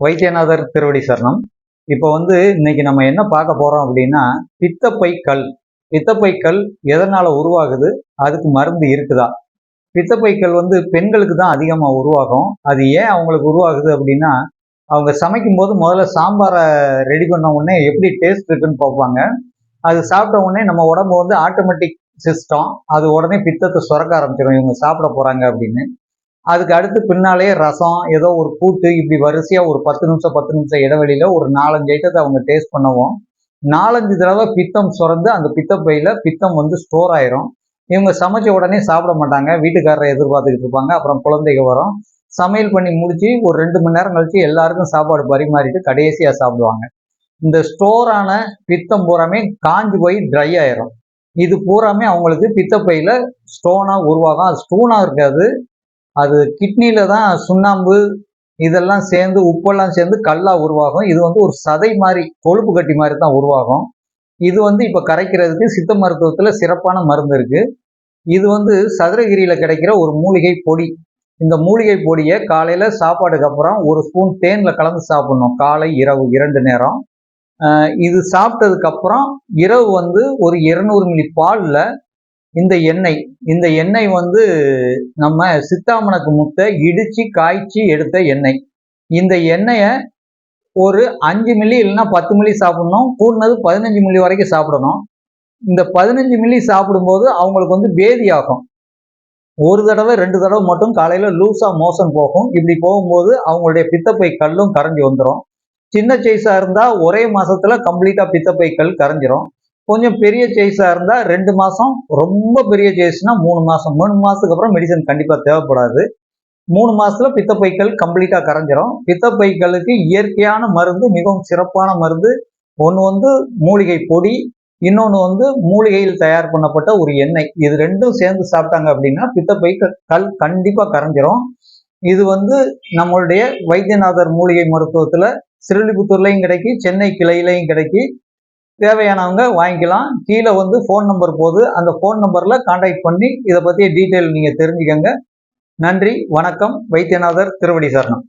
வைத்தியநாதர் திருவடி சரணம். இப்போ வந்து இன்னைக்கு நம்ம என்ன பார்க்க போறோம் அப்படின்னா பித்தப்பை கல். பித்தப்பை கல் எதனால உருவாகுது? அதுக்கு மருந்து இருக்குதா? பித்தப்பை கல் வந்து பெண்களுக்கு தான் அதிகமாக உருவாகும். அது ஏன் அவங்களுக்கு உருவாகுது அப்படின்னா அவங்க சமைக்கும் போது முதல்ல சாம்பாரை ரெடி பண்ண உடனே எப்படி டேஸ்ட் இருக்குன்னு பார்ப்பாங்க. அது சாப்பிட்ட உடனே நம்ம உடம்பு வந்து ஆட்டோமேட்டிக் சிஸ்டம் அது உடனே பித்தத்தை சுரக்க ஆரம்பிச்சிடும் இவங்க சாப்பிட போறாங்க அப்படின்னு. அதுக்கு அடுத்து பின்னாலே ரசம் ஏதோ ஒரு கூட்டு இப்படி வரிசையா ஒரு பத்து நிமிஷம் பத்து நிமிஷம் இடைவெளியில ஒரு நாலஞ்சு ஐட்டத்தை அவங்க டேஸ்ட் பண்ணுவோம். நாலஞ்சு தடவை பித்தம் சுரந்து அந்த பித்தப்பையில பித்தம் வந்து ஸ்டோர் ஆயிரும். இவங்க சமைச்ச உடனே சாப்பிட மாட்டாங்க. வீட்டுக்காரரை எதிர்பார்த்துக்கிட்டு இருப்பாங்க. அப்புறம் குழந்தைங்க வரும். சமையல் பண்ணி முடிச்சு ஒரு ரெண்டு மணி நேரம் கழிச்சு எல்லாருக்கும் சாப்பாடு பரிமாறிட்டு கடைசியா சாப்பிடுவாங்க. இந்த ஸ்டோரான பித்தம் பூராமே காஞ்சு போய் ட்ரை ஆயிரும். இது பூராமே அவங்களுக்கு பித்தப்பையில ஸ்டோனா உருவாகும். அது ஸ்டோனாக இருக்காது. அது கிட்னியில தான் சுண்ணாம்பு இதெல்லாம் சேர்ந்து உப்பெல்லாம் சேர்ந்து கல்லா உருவாகும். இது வந்து ஒரு சதை மாதிரி கொழுப்பு கட்டி மாதிரி தான் உருவாகும். இது வந்து இப்போ கரைக்கிறதுக்கு சித்த மருத்துவத்தில் சிறப்பான மருந்து இருக்கு. இது வந்து சதுரகிரியில் கிடைக்கிற ஒரு மூலிகை பொடி. இந்த மூலிகை பொடியை காலையில் சாப்பாடுக்கு அப்புறம் ஒரு ஸ்பூன் தேனில் கலந்து சாப்பிடணும். காலை இரவு இரண்டு நேரம். இது சாப்பிட்டதுக்கப்புறம் இரவு வந்து ஒரு இரநூறு மில்லி பாலில் இந்த எண்ணெய் இந்த எண்ணெய் வந்து நம்ம சித்தாமணக்கு முத்தை இடிச்சு காய்ச்சி எடுத்த எண்ணெய். இந்த எண்ணெயை ஒரு அஞ்சு மில்லி இல்லைன்னா பத்து மில்லி சாப்பிடணும். கூடினது பதினஞ்சு மில்லி வரைக்கும் சாப்பிடணும். இந்த பதினஞ்சு மில்லி சாப்பிடும்போது அவங்களுக்கு வந்து பேதி ஆகும். ஒரு தடவை ரெண்டு தடவை மட்டும் காலையில் லூஸாக மோசம் போகும். இப்படி போகும்போது அவங்களுடைய பித்தப்பை கல்லும் கரைஞ்சி வந்துடும் சின்ன சைஸாக இருந்தால் ஒரே மாதத்தில் கம்ப்ளீட்டாக பித்தப்பை கல் கரைஞ்சிரும். கொஞ்சம் பெரிய சைஸாக இருந்தால் ரெண்டு மாதம் ரொம்ப பெரிய சைஸ்னால் மூணு மாதம் மூணு மாதத்துக்கு அப்புறம் மெடிசன் கண்டிப்பாக தேவைப்படாது. மூணு மாதத்தில் பித்தப்பைக்கள் கம்ப்ளீட்டாக கரைஞ்சிரும். பித்தப்பைக்கலுக்கு இயற்கையான மருந்து மிகவும் சிறப்பான மருந்து. ஒன்று வந்து மூலிகை பொடி இன்னொன்று வந்து மூலிகையில் தயார் பண்ணப்பட்ட ஒரு எண்ணெய். இது ரெண்டும் சேர்ந்து சாப்பிட்டாங்க அப்படின்னா பித்தப்பை கல் கண்டிப்பாக கரைஞ்சிரும். இது வந்து நம்மளுடைய வைத்தியநாதர் மூலிகை மருத்துவத்தில் சிறுலிபுத்தூர்லையும் கிடைக்கி சென்னை கிளையிலையும் கிடைக்கி. தேவையானவங்க வாங்கிக்கலாம். கீழே வந்து ஃபோன் நம்பர் போகுது அந்த ஃபோன் நம்பர்ல காண்டாக்ட் பண்ணி இதை பற்றிய டீட்டெயில் நீங்கள் தெரிஞ்சுக்கங்க. நன்றி வணக்கம். வைத்தியநாதர் திருவடி சரணம்